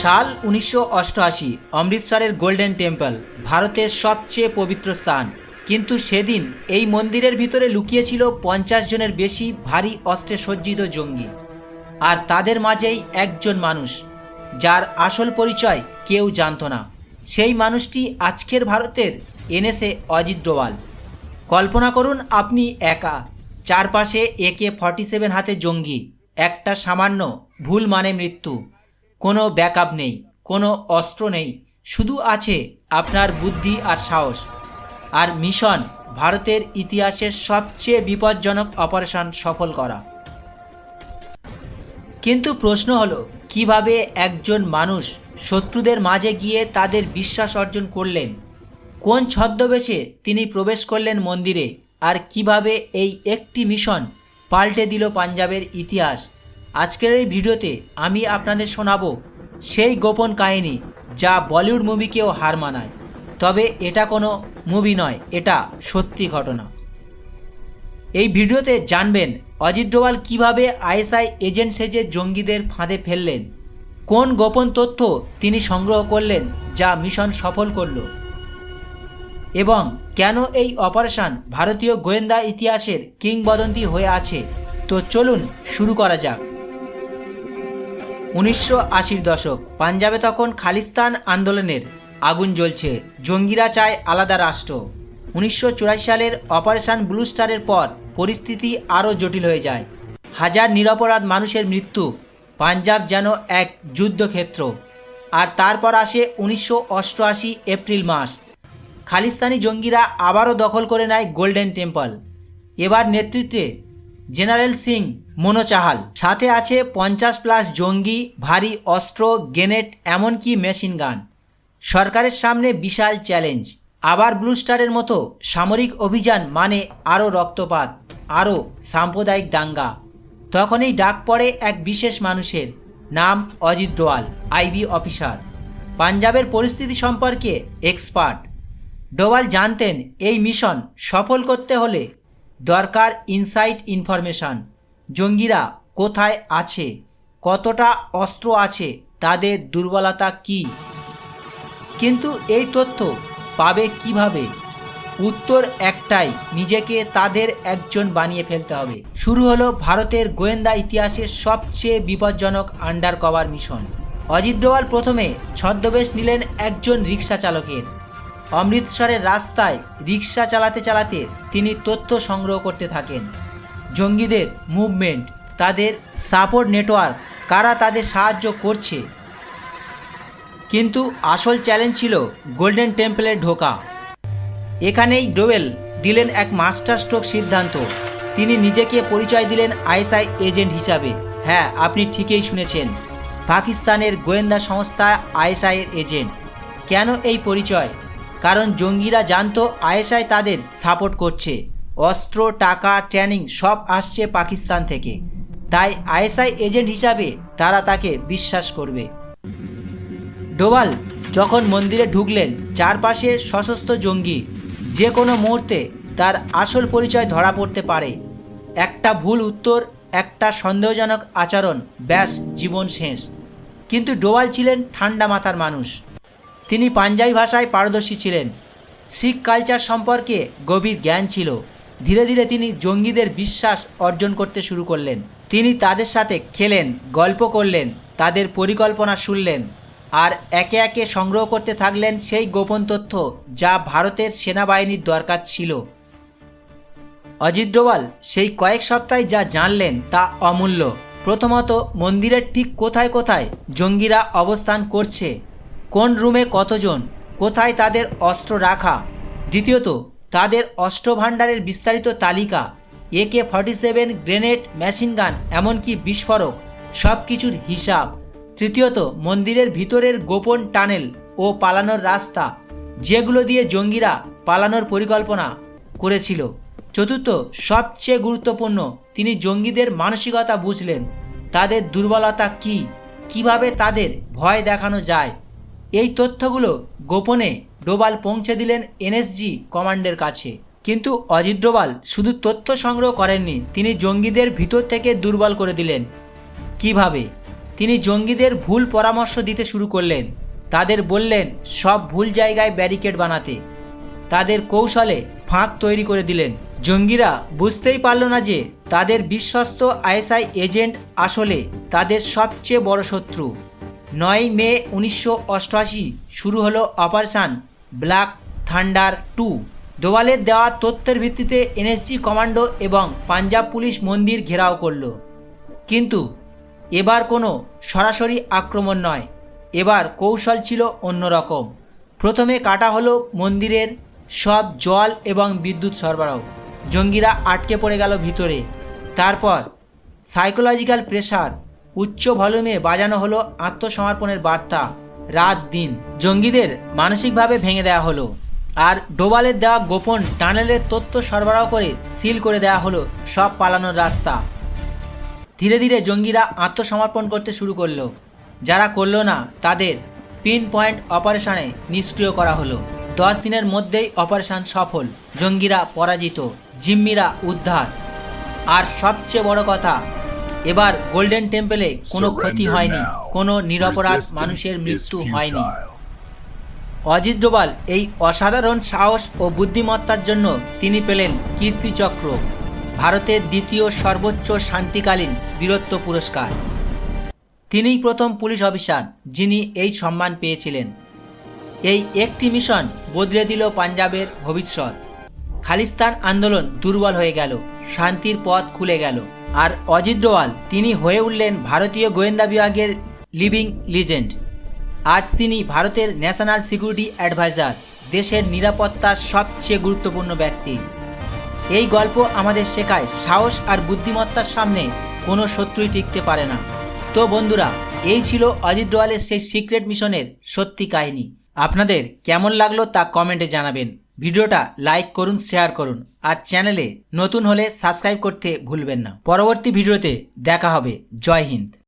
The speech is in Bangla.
সাল উনিশশো অষ্টআশি অমৃতসরের গোল্ডেন টেম্পল, ভারতের সবচেয়ে পবিত্র স্থান। কিন্তু সেদিন এই মন্দিরের ভিতরে লুকিয়েছিল পঞ্চাশ জনের বেশি ভারী অস্ত্রে সজ্জিত জঙ্গি। আর তাদের মাঝেই একজন মানুষ, যার আসল পরিচয় কেউ জানতো না। সেই মানুষটি আজকের ভারতের এনএসএ অজিত ডোভাল। কল্পনা করুন আপনি একা, চারপাশে একে ফর্টি সেভেন হাতে জঙ্গি, একটা সামান্য ভুল মানে মৃত্যু। কোনো ব্যাকআপ নেই, কোনো অস্ত্র নেই, শুধু আছে আপনার বুদ্ধি আর সাহস। আর মিশন ভারতের ইতিহাসের সবচেয়ে বিপজ্জনক অপারেশন সফল করা। কিন্তু প্রশ্ন হলো, কীভাবে একজন মানুষ শত্রুদের মাঝে গিয়ে তাদের বিশ্বাস অর্জন করলেন? কোন ছদ্মবেশে তিনি প্রবেশ করলেন মন্দিরে? আর কীভাবে এই একটি মিশন পাল্টে দিল পাঞ্জাবের ইতিহাস? আজকের এই ভিডিওতে আমি আপনাদের শোনাবো সেই গোপন কাহিনী যা বলিউড মুভিকেও হার মানায়। তবে এটা কোনো মুভি নয়, এটা সত্যি ঘটনা। এই ভিডিওতে জানবেন অজিত ডোভাল কীভাবে আইএসআই এজেন্ট সেজে জঙ্গিদের ফাঁদে ফেললেন, কোন গোপন তথ্য তিনি সংগ্রহ করলেন যা মিশন সফল করল, এবং কেন এই অপারেশন ভারতীয় গোয়েন্দা ইতিহাসের কিংবদন্তি হয়ে আছে। তো চলুন শুরু করা যাক। উনিশশো আশির দশক, পাঞ্জাবে তখন খালিস্তান আন্দোলনের আগুন জ্বলছে। জঙ্গিরা চায় আলাদা রাষ্ট্র। উনিশশো চুরাশি সালের অপারেশন ব্লু স্টারের পর পরিস্থিতি আরও জটিল হয়ে যায়। হাজার নিরপরাধ মানুষের মৃত্যু, পাঞ্জাব যেন এক যুদ্ধক্ষেত্র। আর তারপর আসে উনিশশো অষ্টআশি এপ্রিল মাস। খালিস্তানি জঙ্গিরা আবারও দখল করে নেয় গোল্ডেন টেম্পল। এবার নেতৃত্বে জেনারেল সিং মনোচাহাল সাথে আছে পঞ্চাশ প্লাস জঙ্গি, ভারী অস্ত্র, গ্রেনেড, এমনকি মেশিন গান। সরকারের সামনে বিশাল চ্যালেঞ্জ। আবার ব্লু স্টারের মতো সামরিক অভিযান মানে আরও রক্তপাত, আরও সাম্প্রদায়িক দাঙ্গা। তখনই ডাক পড়ে এক বিশেষ মানুষের, নাম অজিত ডোয়াল, আইবি অফিসার। পাঞ্জাবের পরিস্থিতি সম্পর্কে এক্সপার্ট। ডোভাল জানতেন এই মিশন সফল করতে হলে দরকার ইনসাইট ইনফরমেশন। জঙ্গিরা কোথায় আছে? কতটা অস্ত্র আছে? তাদের দুর্বলতা কী? কিন্তু এই তথ্য পাবে কীভাবে? উত্তর একটাই, নিজেকে তাদের একজন বানিয়ে ফেলতে হবে। শুরু হলো ভারতের গোয়েন্দা ইতিহাসের সবচেয়ে বিপজ্জনক undercover mission Ajit Doval প্রথমে ছদ্মবেশ নিলেন একজন রিক্সা চালকের অমৃতসরের রাস্তায় রিক্সা চালাতে চালাতে তিনি তথ্য সংগ্রহ করতে থাকেন। জঙ্গিদের মুভমেন্ট, তাদের সাপোর্ট নেটওয়ার্ক, কারা তাদের সাহায্য করছে। কিন্তু আসল চ্যালেঞ্জ ছিল গোল্ডেন টেম্পলে ঢোকা। এখানেই ডোয়েল দিলেন এক মাস্টার স্ট্রোক সিদ্ধান্ত। তিনি নিজেকে পরিচয় দিলেন আইএসআই এজেন্ট হিসাবে। হ্যাঁ আপনি ঠিকই শুনেছেন, পাকিস্তানের গোয়েন্দা সংস্থা আইএসআই এর এজেন্ট। কেন এই পরিচয়? কারণ জঙ্গিরা জানতো আয়েশায় তাদের সাপোর্ট করছে। অস্ত্র, টাকা ট্রেনিং সব আসছে পাকিস্তান থেকে। তাই আইএসআই এজেন্ট হিসাবে তারা তাকে বিশ্বাস করবে। ডোভাল, যখন মন্দিরে ঢুকলেন, চারপাশে সশস্ত্র জঙ্গি। যে কোনো মুহূর্তে তার আসল পরিচয় ধরা পড়তে পারে। একটা ভুল উত্তর, একটা সন্দেহজনক আচরণ, ব্যাস, জীবন শেষ। কিন্তু ডোভাল ছিলেন ঠান্ডা মাথার মানুষ। তিনি পাঞ্জাবি ভাষায় পারদর্শী ছিলেন। শিখ কালচার সম্পর্কে গভীর জ্ঞান ছিল। ধীরে ধীরে তিনি জঙ্গিদের বিশ্বাস অর্জন করতে শুরু করলেন। তিনি তাদের সাথে খেলেন, গল্প করলেন, তাদের পরিকল্পনা শুনলেন আর একে একে সংগ্রহ করতে থাকলেন সেই গোপন তথ্য যা ভারতের সেনাবাহিনীর দরকার ছিল। অজিত ডোভাল সেই কয়েক সপ্তাহে যা জানলেন তা অমূল্য। প্রথমত মন্দিরের ঠিক কোথায় কোথায় জঙ্গিরা অবস্থান করছে কোন রুমে কতজন? কোথায় তাদের অস্ত্র রাখা? দ্বিতীয়ত, তাদের অস্ত্র ভাণ্ডারের বিস্তারিত তালিকা। AK forty seven grenade machine gun, এমনকি বিস্ফোরক সব কিছুর হিসাব। তৃতীয়ত, মন্দিরের ভিতরের গোপন টানেল ও পালানোর রাস্তা, যেগুলো দিয়ে জঙ্গিরা পালানোর পরিকল্পনা করেছিল। চতুর্থ, সবচেয়ে গুরুত্বপূর্ণ, তিনি জঙ্গিদের মানসিকতা বুঝলেন। তাদের দুর্বলতা কি? কীভাবে তাদের ভয় দেখানো যায়? এই তথ্যগুলো গোপনে ডোবাল পৌঁছে দিলেন এনএসজি কমান্ডের কাছে। কিন্তু অজিত ডোবাল শুধু তথ্য সংগ্রহ করেননি, তিনি জঙ্গিদের ভিতর থেকে দুর্বল করে দিলেন। কীভাবে? তিনি জঙ্গিদের ভুল পরামর্শ দিতে শুরু করলেন। তাদের বললেন, সব ভুল জায়গায় ব্যারিকেড বানাতে। তাদের কৌশলে ফাঁক তৈরি করে দিলেন। জঙ্গিরা বুঝতেই পারল না যে তাদের বিশ্বস্ত আইএসআই এজেন্ট আসলে তাদের সবচেয়ে বড় শত্রু। নয় মে উনিশশো অষ্টআশি, শুরু হলো অপারেশন ব্ল্যাক থান্ডার টু। দোয়ালের দেওয়া তথ্যের ভিত্তিতে এনএসজি কমান্ডো এবং পাঞ্জাব পুলিশ মন্দির ঘেরাও করল। কিন্তু এবার কোনো সরাসরি আক্রমণ নয়, এবার কৌশল ছিল অন্যরকম। প্রথমে কাটা হলো মন্দিরের সব জল এবং বিদ্যুৎ সরবরাহ। জঙ্গিরা আটকে পড়ে গেল ভিতরে। তারপর সাইকোলজিক্যাল প্রেসার উচ্চ ভলিউমে বাজানো হলো আত্মসমর্পণের বার্তা। রাত, দিন। জঙ্গিদের মানসিকভাবে ভেঙে দেওয়া হলো। আর ডোবালের দেওয়া গোপন টানেলের তথ্য সরবরাহ করে সিল করে দেওয়া হলো সব পালানোর রাস্তা। ধীরে ধীরে জঙ্গিরা আত্মসমর্পণ করতে শুরু করল। যারা করল না, তাদের পিন পয়েন্ট অপারেশনে নিষ্ক্রিয় করা হলো। দশ দিনের মধ্যেই অপারেশন সফল। জঙ্গিরা পরাজিত। জিম্মিরা উদ্ধার। আর সবচেয়ে বড় কথা এবার গোল্ডেন টেম্পলে কোনো ক্ষতি হয়নি কোনো নিরপরাধ মানুষের মৃত্যু হয়নি। অজিত ডোভাল এই অসাধারণ সাহস ও বুদ্ধিমত্তার জন্য তিনি পেলেন কীর্তিচক্র ভারতের দ্বিতীয় সর্বোচ্চ শান্তিকালীন বীরত্ব পুরস্কার। তিনিই প্রথম পুলিশ অফিসার যিনি এই সম্মান পেয়েছিলেন। এই একটি মিশন বদলে দিল পাঞ্জাবের ভবিষ্যৎ। খালিস্তান আন্দোলন দুর্বল হয়ে গেল শান্তির পথ খুলে গেল। আর অজিত ডোয়াল, তিনি হয়ে উঠলেন ভারতীয় গোয়েন্দা বিভাগের লিভিং লিজেন্ড। আজ তিনি ভারতের ন্যাশনাল সিকিউরিটি অ্যাডভাইজার, দেশের নিরাপত্তার সবচেয়ে গুরুত্বপূর্ণ ব্যক্তি। এই গল্প আমাদের শেখায় সাহস আর বুদ্ধিমত্তার সামনে কোনো শত্রুই টিকতে পারে না। তো বন্ধুরা, এই ছিল অজিত ডোয়ালের সেই সিক্রেট মিশনের সত্যি কাহিনী। আপনাদের কেমন লাগল তা কমেন্টে জানাবেন। ভিডিওটা লাইক করুন, শেয়ার করুন আর চ্যানেলে নতুন হলে সাবস্ক্রাইব করতে ভুলবেন না। পরবর্তী ভিডিওতে দেখা হবে। জয় হিন্দ।